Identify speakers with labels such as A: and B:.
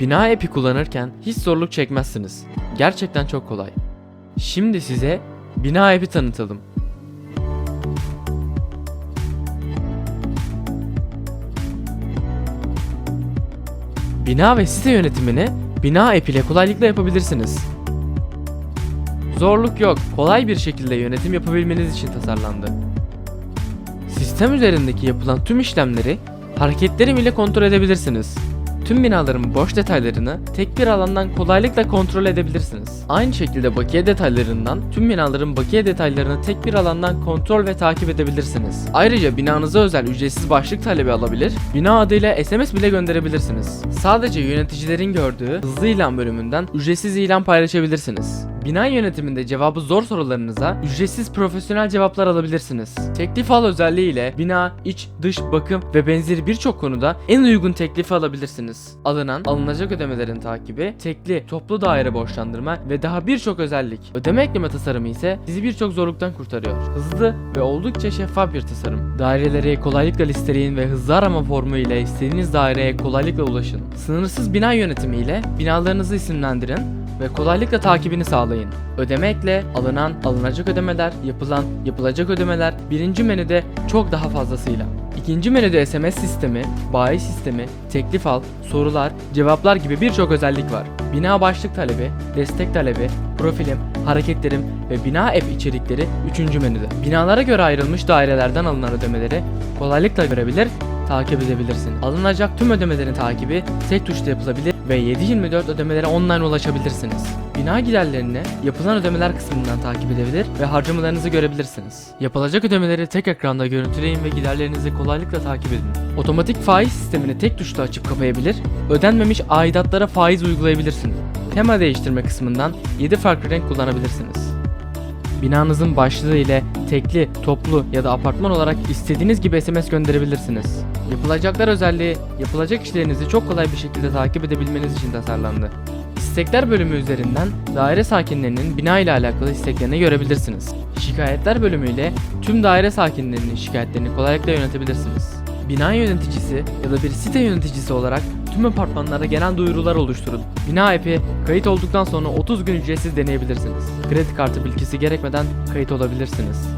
A: Bina app'i kullanırken hiç zorluk çekmezsiniz. Gerçekten çok kolay. Şimdi size Bina app'i tanıtalım. Bina ve site yönetimini Bina app ile kolaylıkla yapabilirsiniz. Zorluk yok, kolay bir şekilde yönetim yapabilmeniz için tasarlandı. Sistem üzerindeki yapılan tüm işlemleri hareketlerim ile kontrol edebilirsiniz. Tüm binaların boş detaylarını tek bir alandan kolaylıkla kontrol edebilirsiniz. Aynı şekilde bakiye detaylarından tüm binaların bakiye detaylarını tek bir alandan kontrol ve takip edebilirsiniz. Ayrıca binanıza özel ücretsiz başlık talebi alabilir, bina adıyla SMS bile gönderebilirsiniz. Sadece yöneticilerin gördüğü hızlı ilan bölümünden ücretsiz ilan paylaşabilirsiniz. Bina yönetiminde cevabı zor sorularınıza ücretsiz profesyonel cevaplar alabilirsiniz. Teklif al özelliği ile bina, iç, dış, bakım ve benzeri birçok konuda en uygun teklifi alabilirsiniz. Alınan, alınacak ödemelerin takibi, tekli, toplu daire borçlandırma ve daha birçok özellik. Ödeme ekleme tasarımı ise sizi birçok zorluktan kurtarıyor. Hızlı ve oldukça şeffaf bir tasarım. Daireleri kolaylıkla listeleyin ve hızlı arama formu ile istediğiniz daireye kolaylıkla ulaşın. Sınırsız bina yönetimi ile binalarınızı isimlendirin ve kolaylıkla takibini sağlayın. Ödeme ekle, alınan, alınacak ödemeler, yapılan, yapılacak ödemeler birinci menüde çok daha fazlasıyla. İkinci menüde SMS sistemi, bayi sistemi, teklif al, sorular, cevaplar gibi birçok özellik var. Bina başlık talebi, destek talebi, profilim, hareketlerim ve bina app içerikleri 3. menüde. Binalara göre ayrılmış dairelerden alınan ödemeleri kolaylıkla görebilir takip edebilirsin. Alınacak tüm ödemelerin takibi tek tuşla yapılabilir ve 7/24 ödemelere online ulaşabilirsiniz. Bina giderlerini yapılan ödemeler kısmından takip edebilir ve harcamalarınızı görebilirsiniz. Yapılacak ödemeleri tek ekranda görüntüleyin ve giderlerinizi kolaylıkla takip edin. Otomatik faiz sistemini tek tuşla açıp kapayabilir, ödenmemiş aidatlara faiz uygulayabilirsiniz. Tema değiştirme kısmından 7 farklı renk kullanabilirsiniz. Binanızın başlığı ile tekli, toplu ya da apartman olarak istediğiniz gibi SMS gönderebilirsiniz. Yapılacaklar özelliği, yapılacak işlerinizi çok kolay bir şekilde takip edebilmeniz için tasarlandı. İstekler bölümü üzerinden daire sakinlerinin bina ile alakalı isteklerini görebilirsiniz. Şikayetler bölümü ile tüm daire sakinlerinin şikayetlerini kolaylıkla yönetebilirsiniz. Bina yöneticisi ya da bir site yöneticisi olarak tüm apartmanlara genel duyurular oluşturun. Bina app'i kayıt olduktan sonra 30 gün ücretsiz deneyebilirsiniz. Kredi kartı bilgisi gerekmeden kayıt olabilirsiniz.